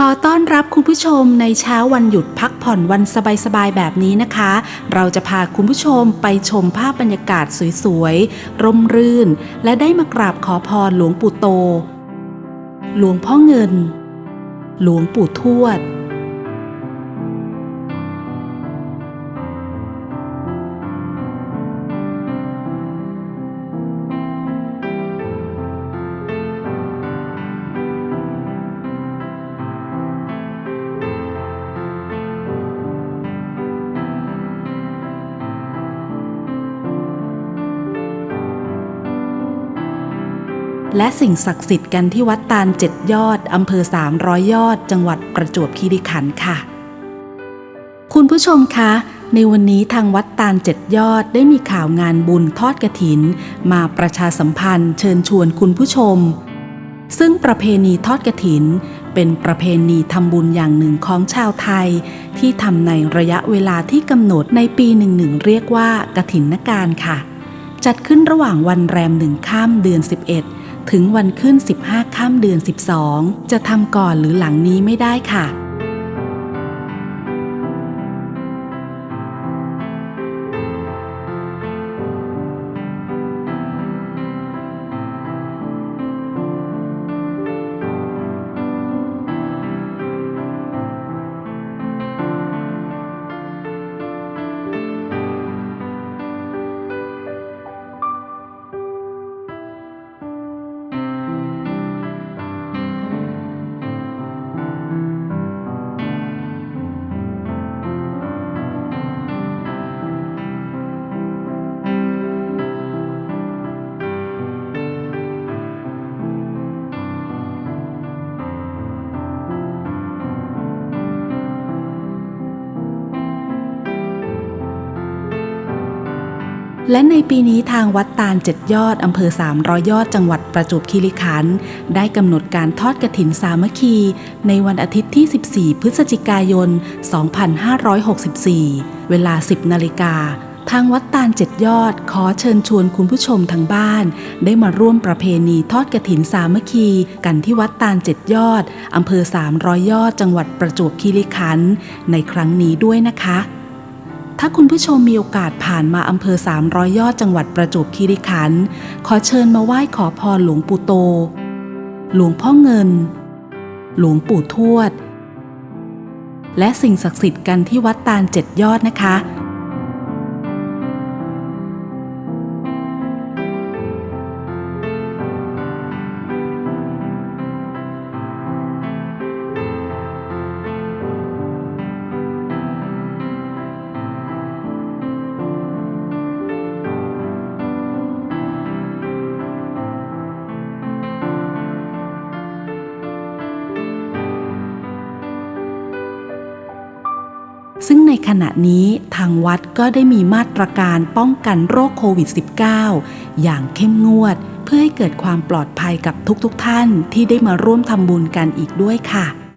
ขอต้อนรับคุณผู้ชมในเช้าวันหยุดพักผ่อนวันสบายๆแบบนี้นะคะ เราจะพาคุณผู้ชมไปชมภาพบรรยากาศสวยๆ ร่มรื่น และได้มากราบขอพรหลวงปู่โต หลวงพ่อเงิน หลวงปู่ทวด และสิ่งศักดิ์สิทธิ์กันที่วัดตาลเจ็ดยอดอำเภอ 300 ยอด จังหวัดประจวบคีรีขันธ์ค่ะ คุณผู้ชมคะ ในวันนี้ทางวัดตาลเจ็ดยอดได้มีข่าวงานบุญทอดกระถิน มาประชาสัมพันธ์เชิญชวนคุณผู้ชม ซึ่งประเพณีทอดกระถิน เป็นประเพณีทำบุญอย่างหนึ่งของชาวไทย ที่ทำในระยะเวลาที่กำหนดในปีหนึ่งหนึ่งเรียกว่ากระถินนการค่ะ จัดขึ้นระหว่างวันแรมหนึ่งข้ามเดือน 11 ถึงวันขึ้น 15 ข้ามเดือน 12 จะทำก่อนหรือหลังนี้ไม่ได้ค่ะ และในปีนี้ทางวัดตาลเจ็ดยอดอำเภอ 300 ยอดจังหวัดประจวบคีรีขันธ์ได้กำหนดการทอดกระถินสามัคคี ในวันอาทิตย์ที่ 14 พฤศจิกายน 2564 เวลา 10 นาฬิกาทางวัดตาลเจ็ดยอดขอเชิญชวนคุณผู้ชมทางบ้าน ได้มาร่วมประเพณีทอดกระถินสามัคคี กันที่วัดตาลเจ็ดยอดอำเภอ 300 ยอดจังหวัดประจวบคีรีขันธ์ในครั้งนี้ด้วยนะคะ ถ้าคุณผู้ชมมีโอกาสผ่านมาอำเภอ 300 ยอดจังหวัดประจวบคีรีขันธ์ขอเชิญมาไหว้ขอพรหลวงปู่โต หลวงพ่อเงิน หลวงปู่ทวด และสิ่งศักดิ์สิทธิ์กันที่วัดตาลเจ็ดยอดนะคะ ซึ่งในขณะนี้ทางวัดก็ได้มีมาตรการป้องกันโรคโควิด -19 อย่างเข้มงวด เพื่อให้เกิดความปลอดภัยกับทุกๆทท่านที่ได้มาร่วมทำบุญกันอีกด้วยค่ะ